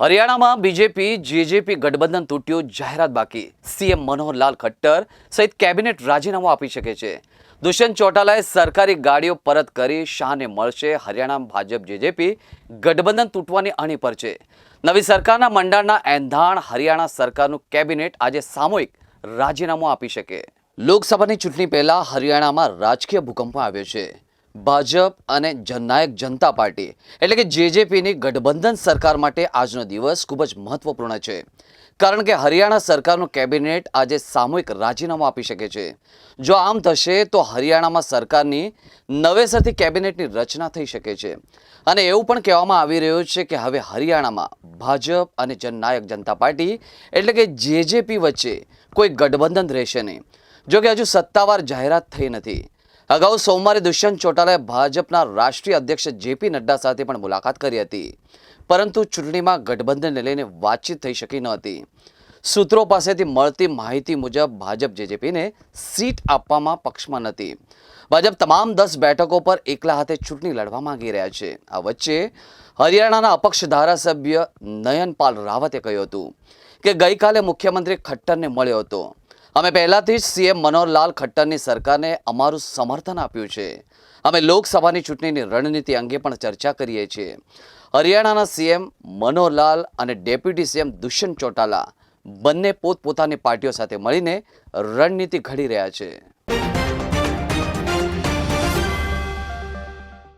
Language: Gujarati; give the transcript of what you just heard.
હરિયાણામાં બીજેપી, જેજેપી ગઠબંધન તૂટ્યું, જાહેરાત બાકી. સીએમ મનોહરલાલ ખટ્ટર સહિત કેબિનેટ રાજીનામું આપી શકે છે. દુષ્યંત ચોટાલાએ સરકારી ગાડીઓ પરત કરી શાહને મળશે. હરિયાણા ભાજપ, જેજેપી ગઠબંધન તૂટવાની અણી પર છે. નવી સરકારના મંડળના એંધાણ હરિયાણા સરકારનું કેબિનેટ આજે સામૂહિક રાજીનામું આપી શકે. લોકસભાની ચૂંટણી પહેલા હરિયાણામાં રાજકીય ભૂકંપ આવ્યો છે. ભાજપ અને જનનાયક જનતા પાર્ટી, એટલે કે જેજેપીની ગઠબંધન સરકાર માટે આજનો દિવસ ખૂબ જ મહત્વપૂર્ણ છે. કારણ કે હરિયાણા સરકારનું કેબિનેટ આજે સામૂહિક રાજીનામું આપી શકે છે. જો આમ થશે, તો હરિયાણામાં સરકારની નવેસરથી કેબિનેટની રચના થઈ શકે છે. અને એવું પણ કહેવામાં આવી રહ્યું છે કે હવે હરિયાણામાં ભાજપ અને જનનાયક જનતા પાર્ટી, એટલે કે જેજેપી વચ્ચે કોઈ ગઠબંધન રહેશે નહીં. જો કે હજુ સત્તાવાર જાહેરાત થઈ નથી. અગાઉ સોમવારે દુષ્યંત ચોટાલાએ ભાજપના રાષ્ટ્રીય અધ્યક્ષ જેપી નડ્ડા સાથે પણ મુલાકાત કરી હતી. પરંતુ ચૂંટણીમાં ગઠબંધનને લઈને વાતચીત થઈ શકી ન હતી. સૂત્રો પાસેથી મળતી માહિતી મુજબ ભાજપ જેજેપીને સીટ આપવામાં પક્ષમાં નથી. ભાજપ તમામ દસ બેઠકો પર એકલા હાથે ચૂંટણી લડવા માંગી રહ્યા છે. આ વચ્ચે હરિયાણાના અપક્ષ ધારાસભ્ય નયનપાલ રાવતે કહ્યું હતું કે ગઈકાલે મુખ્યમંત્રી ખટ્ટરને મળ્યો હતો. અમે પહેલાથી જ સીએમ મનોહરલાલ ખટ્ટરની સરકારને અમારું સમર્થન આપ્યું છે. અમે લોકસભાની ચૂંટણીની રણનીતિ અંગે પણ ચર્ચા કરીએ છીએ. હરિયાણાના સીએમ મનોહરલાલ અને ડેપ્યુટી સીએમ દુષ્યંત ચોટાલા બંને પોતપોતાની પાર્ટીઓ સાથે મળીને રણનીતિ ઘડી રહ્યા છે.